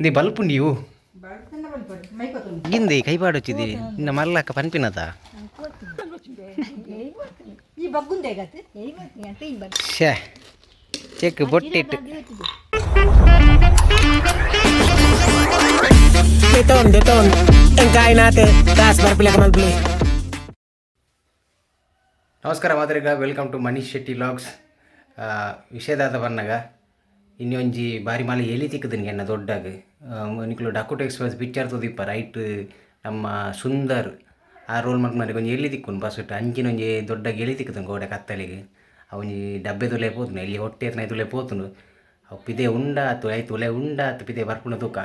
ఇది బల్పు నీవు బడుతున్న వాళ్ళు పడు మైపోతుంది గింది కైపాడు వచ్చింది నిన్న మళ్ళీ పనిపినదా ఈ బగ్గుందే కదా అంటే ఈ బట్ షే check బొట్టిట్టు Deton, deton. Engkain natin. Taas, barpila ka mag-play. ನಮಸ್ಕಾರ ಮಾದರಿಗ welcome to Manish Shetty logs ವಿಷಯದಾದ ಬನ್ನಗ ಇನ್ನೊಂಜಿ ಬಾರಿ ಮಾಲೆ ಎಲಿ ತಿಕ್ಕದಿನ ಎನ್ನ ದೊಡ್ಡಾಗ. ನಿಕ್ಲು ಡಾಕೋಟ ಎಕ್ಸ್ಪ್ರೆಸ್ ಪಿಕ್ಚರ್ ತೋದಿಪ್ಪ ರೈಟ್ ನಮ್ಮ ಸುಂದರ್. ಆ ರೋಲ್ ಮಾಡ್ಕೊಂಡು ಕೊಂಚ ಒಂಜಿ ಎಲಿ ತಿಕ್ಕುನು ಬಸ್ಸುಟ್ಟು ಅಂಚಿನೊಂಜಿ ದೊಡ್ಡ ಎಲಿ ತಿಕ್ಕದನು ಗೋಡೆ ಕತ್ತಲಿಗೆ. ಅವನಿ ಡಬ್ಬೆ ತುಲೆ ಪೋತುನು ಎಲ್ಲಿ ಹೊಟ್ಟೆ ಹತ್ರ ತುಲೆ ಪೋತುನು ಅವು ಪಿದೆ ಉಂಡಾತು ಆಯ್ತು ಒಲೆ ಉಂಡಾತು ಪಿದೆ ಬರ್ಪುಣ ತೂಕ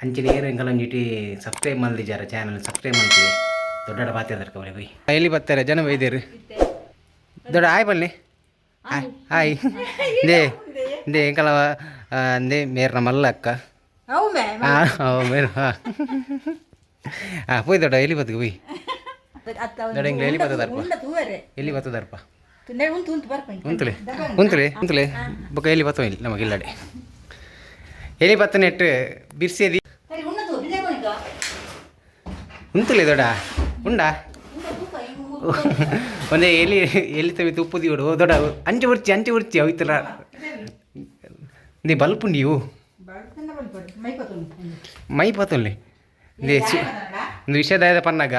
ಅಂಚಿನ ಏರು ಎಂಕಲೊಂಜಿಟಿ ಸಬ್ಸ್ಕ್ರೈಬ್ ಮಲ್ದಿಜಾರ ಚಾನಲ್ ಸಬ್ಸ್ಕ್ರೈಬ್ ಮಾಡ್ತೀವಿ. ದೊಡ್ಡ ಬಾತಿರ್ತಾರೆ ಕವರೆ ಬೈ. ಎಲ್ಲಿ ಬರ್ತಾರೆ? ಜನ ಬೈದೇರು ದೊಡ್ಡ ಆಯ್ ಬನ್ನಿ. ಆಯ್ ಆಯ್. ದೇ. అంటే ఏం కలవ ಮೇರ್ మీరు మళ్ళీ అక్క మీరు పోయి దొడ వెళ్ళి బతుకు పోయి ದಡ ಹಿಂಗೆ ಎಲ್ಲಿ ಬರ್ತದರ್ಪ ಎಲ್ಲಿ ಬರ್ತದರ್ಪ ಉಂತಲೆ ಉಂತಲೆ ಉಂತಲೆ ಬೊಕ್ಕ ಎಲ್ಲಿ ಬತ್ತವ ಇಲ್ಲಿ ನಮಗೆ ಇಲ್ಲಡೆ ಎಲ್ಲಿ ಬತ್ತ ನೆಟ್ಟು ಬಿರ್ಸೇದಿ ಉಂತಲೆ ದೊಡ ಉಂಡಾ ಒಂದೇ ಎಲ್ಲಿ ಎಲ್ಲಿ ತವಿ ತುಪ್ಪದಿ ಓಡು ದೊಡ ಅಂಚೆ ಉರ್ಚಿ ಅಂಚೆ ಉರ್ಚಿ ಅವಿತರ ದಿ ಬಲ್ಪು ನೀವು ಮೈ ಪತುಲ್ಲಿ ದಿ ಒಂದು ವಿಷಯದಾಯದ ಪನ್ನಾಗ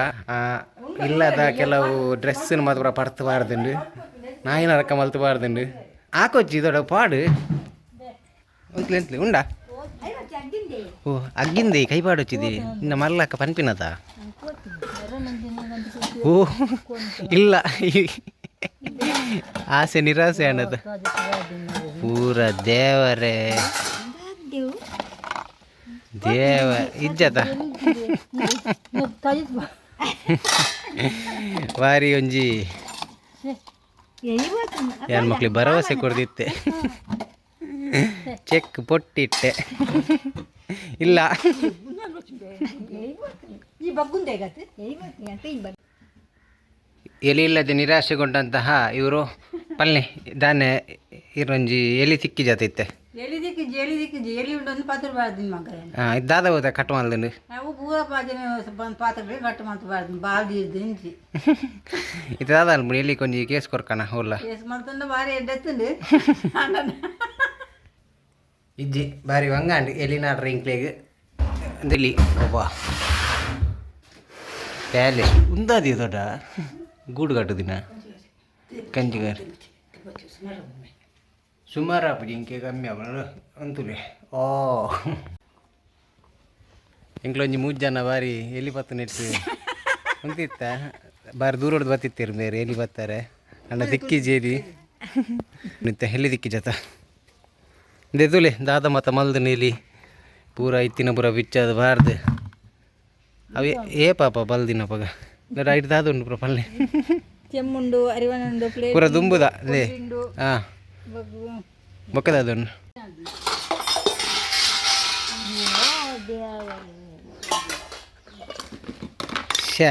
ಇಲ್ಲದ ಕೆಲವು ಡ್ರೆಸ್ಸನ್ನು ಮಾತ್ರ ಪಡ್ತಬಾರ್ದುಂಡು ನಾಯಿನ ರಕ್ಕ ಮಲ್ತಬಾರ್ದುಂಡು ಹಾಕೊಚ್ಚಿ ದೊಡ್ಡ ಪಾಡು ಉಂಡಾ ಓ ಅಗ್ಗಿಂದೆ ಕೈ ಇನ್ನ ಇನ್ನು ಮಲ್ಲಕ್ಕ ಪನ್ಪಿನದ ಓ ಇಲ್ಲ ಆಸೆ ನಿರಾಸೆ ಅನ್ನದ ಓ ಊರ ದೇವರೇ. ದೇವ, ಇಜ್ಜತ. ವಾರಿ ಒಂಜಿ. ಯಾರು ಮಕ್ಳಿಗೆ ಭರವಸೆ ಕೊಡ್ದಿತ್ತೆ? ಚೆಕ್ ಪೊಟ್ಟಿಟ್ಟೆ. ಇಲ್ಲ. ಎಲೆಯಿಲ್ಲದೆ ನಿರಾಶೆಗೊಂಡಂತಹ ಇವರು ಪಲ್ಲೆ ದಾನೆ ಇರೊಂಜಿ ಎಲಿ ತಿಕ್ಕಿ ಜಾತಿತ್ತೆ ಎಲಿ ದಿಕ್ಕಿ ಜೇಲಿ ದಿಕ್ಕಿ ಜೇಲಿ ಉಂಡೊಂದು ಪಾತ್ರ ಬಾರ್ದು ಮಗ ಇದ್ದಾದ ಹೋದ ಕಟ್ ಮಾಡ್ದು ನಾವು ಪೂರ ಪಾಜನೆ ಪಾತ್ರ ಕಟ್ ಮಾತು ಬಾರ್ದು ಬಾಲ್ದಿ ದಿಂಚಿ ಇದಾದ ಅಲ್ಬಿಡಿ ಎಲ್ಲಿ ಕೊಂಜಿ ಕೇಸ್ ಕೊರ್ಕಣ ಹೋಲ್ಲ ಕೇಸ್ ಮಾಡ್ತಂಡ ಬಾರಿ ಎಡ್ಡೆತ್ತುಂಡು ಇಜ್ಜಿ ಬಾರಿ ವಂಗಾಂಡು ಎಲಿನಾಡ್ರ ಇಂಕ್ಲೆಗ್. ಎಲಿ ಒಬ್ಬ ಪ್ಯಾಲೆ ಉಂದಾದಿ ದೊಡ್ಡ? ಗೂಡು ಕಟ್ಟುದಿನ? ಕಂಚಿಗಾರ ಸುಮಾರು ಇಂಕೆ ಕಮ್ಮಿ ಆಪ ಅಂತುಲೆ. ಓ. ಎಂಕ್ಲೊಂಜಿ ಮೂರು ಜನ ಬಾರಿ ಎಲಿ ಪತ್ತು ನೆಡ್ಸಿ ಅಂತಿತ್ತ? ಬಾರಿ ದೂರ ಹೊಡೆದು ಬತ್ತಿತ್ತೀರಿ ಬೇರೆ ಎಲಿ ಬತ್ತಾರೆ? ಅಣ್ಣ ದಿಕ್ಕಿ ಜೇರಿ ನಿತ್ತ ಹೆಲ್ಲಿ ದಿಕ್ಕಿ ಜತ? ದೆದುಲೆ ದಾದ ಮತ ಮಲ್ದು ನೀಲಿ. ಪೂರ ಇತ್ತಿನ ಪೂರ ಬಿಚ್ಚದ ಬಾರ್ದು. ಅವೇ ಏ ಪಾಪ ಬಲ್ದಿನ ಪಗ. ರೈಟ್ ದಾದ ಉಂಡು ಪಲ್ಲೆ. ಕೆಮ್ಮುಂಡು ಅರಿವನುಂಡು ಪ್ಲೇಟ್ ಪೂರ ದುಂಬುದ ಅದೇ ಉಂಡು ಹಾಂ ಬಗ್ಗು- ಬೊಕ್ಕದ ಅದನ್ನು ಶೇ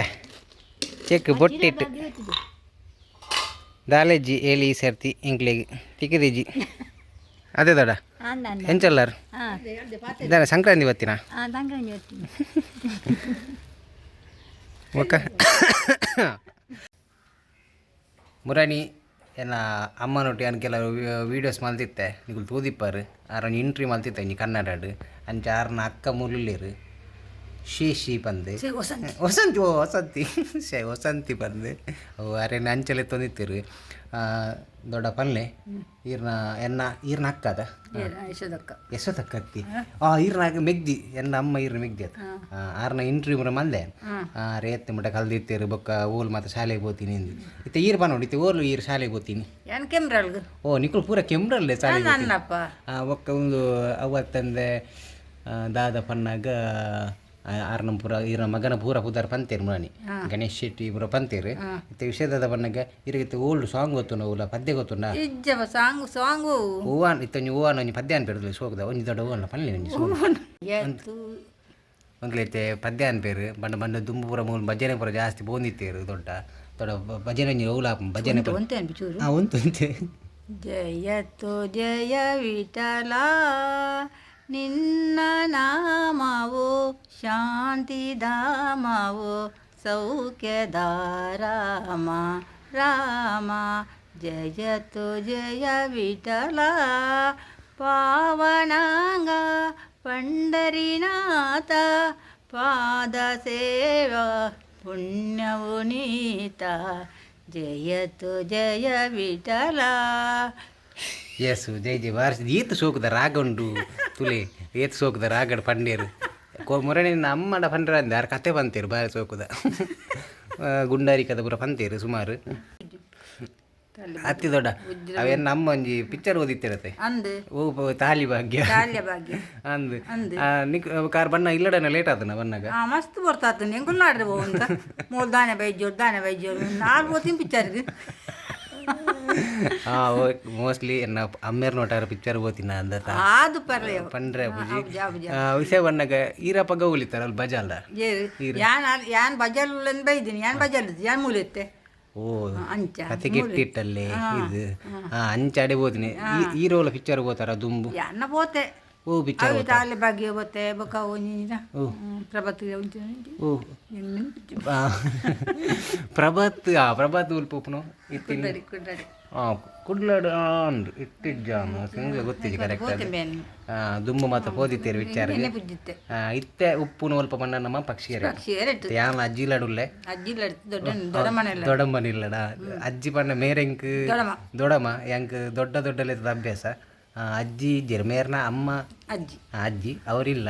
ಚೆಕ್ ಬೊಟ್ಟಿಟ್ಟು ದಾಲೆಜ್ಜಿ ಏಲಿ ಈ ಸರ್ತಿ ಇಂಕ್ಲಿಗೆ. ತಿಕ್ಕಿದಿಜ್ಜಿ ಅದೇ ದೊಡ್ಡ. ಆ, ನಾನ್- ಎಂಚಲ್ಲರ್ ಆ, ಇದಾರೆ ಸಂಕ್ರಾಂತಿ ಬತ್ತಿನ ಆ, ತಂಗ್ಳನ್ನ ಇವತ್ತು. ಬೊಕ್ಕ ಮುರಾಣಿ ಎಲ್ಲ ಅಮ್ಮನೊಟ್ಟಿ ಅನ್ ಕೆಲವು ವೀಡಿಯೋಸ್ ಮಲ್ತಿತ್ತೆ. ನಿಗುಲು ತೂದಿಪ್ಪಾರು. ಆರನ್ ಇಂಟ್ರಿ ಮಲ್ತಿತ್ತೆ ಇನಿ ಕನ್ನಡಡ್. ಅಂಚ ಆರ್ನ ಅಕ್ಕ ಮುರುಳಿರು ಶಿ ಶಿ ಬಂದೆ ವಸಂತಿ. ಓ ವಸಂತಿ. ಶೇ ವಸಂತಿ ಬಂದೆ. ಓ ಅರೆ ನಂಚಲೆ ತೊಂದಿತ್ತಿರು ದೊಡ್ಡ ಪಲ್ಲೆ. ಈರ್ನ ಎನ್ನ ಈರ್ನ ಅಕ್ಕ ಅದ ಯಶೋದಕ್ಕ. ಯಶೋದಕ್ಕ ಅತ್ತಿ ಆ ಈರ್ನ ಮೆಗ್ದಿ ಎನ್ನ ಅಮ್ಮ ಈರ್ನ ಮೆಗ್ದಿ ಅದ. ಆರ್ನ ಇಂಟ್ರ್ಯೂ ಮುರ ಮಲ್ದೆ ರೇತ್ ಮುಟ ಕಲ್ದಿತ್ತೇರು ಬೊಕ್ಕ ಓಲ್ ಮತ್ತೆ ಶಾಲೆಗೆ ಹೋಗ್ತೀನಿ ಅಂದ್. ಇತ್ತೆ ಈರ್ ಬಾ ನೋಡಿತ್ತೆ ಓಲು ಈರ್ ಶಾಲೆಗೆ ಹೋಗ್ತೀನಿ ಏನ್ ಕೆಮ್ರಲ್ಗ ಓ ನಿಕುಲ್ ಪೂರ ಕೆಮ್ರಲ್ಲೇ ಶಾಲೆ ಬೊಕ್ಕ ಒಂದು ಅವತ್ತಂದೆ ದಾದ ಪನ್ನಾಗ ಆರ್ನ ಪೂರ ಇರ ಮಗನ ಪೂರ ಪುದಾರ್ ಪಂತೇರ್ ಮುನಿ ಗಣೇಶ್ ಶೆಟ್ಟಿ ಪೂರ ಪಂತೇರ್. ಇತ್ತೆ ವಿಷಯದ ಬಣ್ಣಗ ಇರಗಿತ್ತೆ ಓಲ್ಡ್ ಸಾಂಗ್ ಗೊತ್ತುನ ಓಲ ಪದ್ಯ ಗೊತ್ತುಂಡ? ಇಜ್ಜವ ಸಾಂಗ್ ಸಾಂಗು. ಹೂವಾನ್ ಇತ್ತೊಂಜಿ ಹೂವಾನ ಒಂಜಿ ಪದ್ಯ ಅನ್ಪೇರು ಸೋಗದ. ಒಂಜಿ ದೊಡ್ಡ ಹೂವನ್ನ ಪಲ್ಲಿ ಒಂಜಿ ಸೋಗ ಒಂದ್ಲೈತೆ ಪದ್ಯ ಅನ್ಪೇರು ಬಣ್ಣ ಬಣ್ಣ ದುಂಬು ಪೂರ ಮೂಲ ಭಜನೆ ಪುರ ಜಾಸ್ತಿ ಬೋಂದಿತ್ತೇರು ದೊಡ್ಡ. ದೊಡ್ಡ ಭಜನೆ ಒಂಜಿ ಓಲ ಭಜನೆ ಹಾಂ ಒಂದು ಜಯ ತೋ ಜಯ ವಿಠಲ ನಿನ್ನ ನಾಮವು ಶಾಂತಿಧಾಮವು ಸೌಖ್ಯದ ರಾಮ ರಾಮ, ಜಯತು ಜಯ ವಿಠಲ, ಪಾವನಾಂಗ ಪಂಡರಿನಾಥ, ಪಾದ ಸೇವಾ ಪುಣ್ಯವು ನೀತ, ಜಯತು ಜಯ ವಿಠಲ. ಎಸ್ ಜೈ ಜೈ ಬಾರಿಸ್ ಈತ ಸೋಕುದ ರಾಗಂಡು ತುಲೆ ಏತ್ ಸೋಕುದ ರಾಗಡ್ ಪಂಡೇರು ಕೋ ಮುರಣಿ ಅಮ್ಮಡ ಪಂಡ್ರ ಅಂದ ಯಾರು? ಕತೆ ಬಂತೇರು ಬಾರಿ ಸೋಕದ. ಗುಂಡಾರಿ ಗುಂಡಾರಿಕದ ಪೂರ ಪಂತೇರು ಸುಮಾರು. ಅತಿ ದೊಡ್ಡ. ಅವೇನು ನಮ್ಮ ಒಂಜಿ ಪಿಕ್ಚರ್ ಓದಿತ್ತಿರತ್ತೆ? ಓ ತಾಲಿ ಭಾಗ್ಯ. ಅಂದ್. ನಿಕ್ ಕಾರ್ ಬಣ್ಣ ಇಲ್ಲಡನ ಲೇಟ್ ಆತನ ಬಣ್ಣಗ? ಮಸ್ತ್ ಬರ್ತಾತು ಎಂಗುಲ್ ನಾಡ್ರಿ ಅಂತ? ಮೂರು ದಾನೆ ಬೈಜೋರು ದಾನೆ ಬೈಜೋರು ನಾಲ್ಕು ಹೋತಿನ ಪಿಕ್ಚರ್ಗೆ ಮೋಸ್ಟ್ಲಿ ನಾ ಅಮ್ಮೇರ್ ನೋಟಾರ ಪಿಕ್ಚರ್ ಓದಿನ ಅಂದ ಆದು ಪರ್ಲೆ ಪಂಡ್ರೆ ಬುಜಿ. ವಿಷಯ ಬಣ್ಣಗ ಈರಪ್ಪಗ ಉಳಿತಾರ ಅಲ್ಲಿ ಬಜಾಲ್ ಯಾನ್ ಯಾನ್ ಬಜಲ್ ಬೈದಿನಿ ಯಾನ್ ಬಜಲ್ ಯಾನ್ ಮೂಲೆತ್ತೆ? ಓ ಅಂಚ ಕತೆ ಕೆಟ್ಟಿಟ್ಟಲ್ಲೇ ಇದು. ಹಾ ಅಂಚಾಡೆ ಓದಿನಿ. ಈ ರೋಲ್ ಪಿಕ್ಚರ್ ಓತಾರ ದುಂಬು? ಯಾನ್ನ ಪೋತೆ ಓ ಪಿಕ್ಚರ್ ಅವು ತಾಲೆ ಬಗ್ಗೆ ಬತ್ತೆ ಬೊಕ ಒಂಜಿನ ಓ. ಪ್ರಭಾತ್ ಓ. ಆ, ಪ್ರಭಾತ್ ಆ ಪ್ರಭಾತ್ ಉಲ್ಪುಪ್ನು ಇತ್ತಿನ ಆ ಕುಡ್ಲಡ ಆಂಡ್ ಇಟ್ಟಿಜ್ಜಾಮ ಸಿಂಗ ಗೊತ್ತಿಜ್ಜಿ ಕರೆಕ್ಟ್ ಆ ಬೇನ್ ದುಂಬು ಮಾತ್ರ ಓದಿತ್ತೇರು ವಿಚಾರ ಪುಜ್ಜಿತ್ತೆ. ಇತ್ತೆ ಉಪ್ಪು ನೋಲ್ಪ ಮಣ್ಣ ನಮ್ಮ ಪಕ್ಷಿಯರ ಯಾಮ ಅಜ್ಜಿಲಾಡುಲ್ಲೆ ದೊಡಂಬನಿಲ್ಲಡ ಅಜ್ಜಿ ಪಂಡ ಮೇರೆಂಕ್ ದೊಡಮ. ಎಂಕ್ ದೊಡ್ಡ ದೊಡ್ಡಲೆದ ಅಭ್ಯಾಸ. ಆ, ಅಜ್ಜಿ ಜರ್ಮೇರ್ನ ಮೇರ್ನ ಅಮ್ಮ ಅಜ್ಜಿ. ಅಜ್ಜಿ ಅವರಿಲ್ಲ.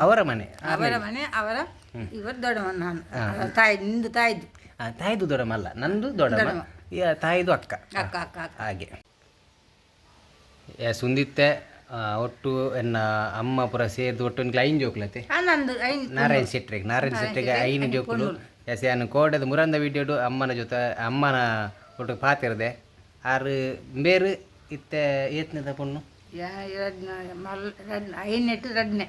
ಅವರ ಮನೆ ಅವರ ಮನೆ ಅವರ ಇವರ ದೊಡ್ಡಮ್ಮ ನಾನು. ಅವರ ತಾಯಿ ನಿಂದು ತಾಯಿದ್ದು? ಆ, ತಾಯಿದು ದೊಡ್ಡಮ್ಮ ಅಲ್ಲ ನಂದು ದೊಡಮ ಈ ತಾಯಿದು ಅಕ್ಕ. ಅಕ್ಕ ಅಕ್ಕ ಅಕ್ಕ. ಹಾಗೆ. ಸುಂದಿತ್ತೆ ಆ, ಒಟ್ಟು ಎನ್ನ ಅಮ್ಮ ಪುರ ಸೇರಿದು ಒಟ್ಟು ಒಂದು ಐನ್ ಜೋಕ್ಲತೆ ಆ ನಂದು ಐನ್ ನಾರಾಯಣ ಶೆಟ್ರಿಗೆ ನಾರಾಯಣ ಶೆಟ್ಟಿಗೆ ಐನು ಜೋಕುಲು. ಎಸ್ ಏನು ಕೋಡದ ಮುರಂದ ವಿಡಿಯೋಡು ಅಮ್ಮನ ಜೊತೆ ಅಮ್ಮನ ಒಟ್ಟು ಪಾತಿರದೆ. ಆರು ಬೇರು ಇತ್ತೆ ಏತ್ನೆದ ಪೊಣ್ಣು? ಎರಡ್ನ ಮಲ್ ಐನೆಟ್ಟು ರಡ್ನೆ.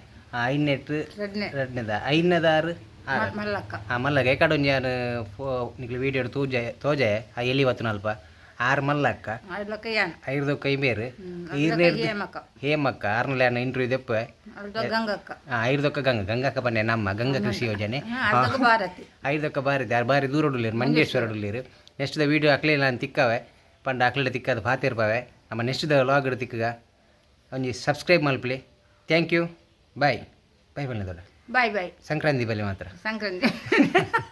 ಐನೆಟ್ಟು ರಡ್ನೆ. ರಡ್ನೆದ. ಐದನೇದ ಆರು? ಆರು. ಮಲ್ಲಕ್ಕ. ಆ ಮಲ್ಲಗ ಏಕಡೆ ಒಂಜಿ ಯಾರು ಫೋ ನಿಕ್ಲು ವಿಡಿಯೋ ತೂಜ ತೋಜೆ? ಆ ಎಲಿ ವತ್ತು ನಲ್ಪ? ಆರು ಮಲ್ಲಕ್ಕ. ಐದು ಕೈ ಬೇರು ಹೇಮಕ್ಕ. ಹೇಮಕ್ಕ ಆರ್ನಲೆ ಅನ್ನ ಇಂಟ್ರ್ಯೂ ದೆಪ್ಪ? ಗಂಗಕ್ಕ. ಐದೊಕ್ಕ ಗಂಗ ಗಂಗಕ್ಕ ಬನ್ನೆ ನಮ್ಮ ಗಂಗಾ ಕೃಷಿ ಯೋಜನೆ. ಅಡ್ಲಕ್ಕ ಭಾರತಿ. ಐದೊಕ್ಕ ಬಾರಿ ದೂರ ಉಳ್ಳೀರು ಮಂಜೇಶ್ವರ. ಉಳ್ಳೀರು ನೆಕ್ಸ್ಟ್ ದ ವೀಡಿಯೋ ಹಾಕ್ಲಿಲ್ಲ ಅಂತ ತಿಕ್ಕವೆ. ಪಂಡ ಹಾಕ್ಲಿಲ್ಲ ತಿಕ್ಕದು ಪಾತಿರ್ಪವೆ ನಮ್ಮ ನೆಕ್ಸ್ಟ್ ಲಾಗ್ ಇಡ್ತಿಕ್ಕೀಗ ಒಂಜಿ ಸಬ್ಸ್ಕ್ರೈಬ್ ಮಲ್ಪಲಿ ಥ್ಯಾಂಕ್ ಯು ಬಾಯ್ ಬಾಯ್ ಬನ್ನಿ ದೊಡ್ಡ ಬಾಯ್ ಬಾಯ್ ಸಂಕ್ರಾಂತಿ ಬಲ್ಲಿ ಮಾತ್ರ. ಸಂಕ್ರಾಂತಿ.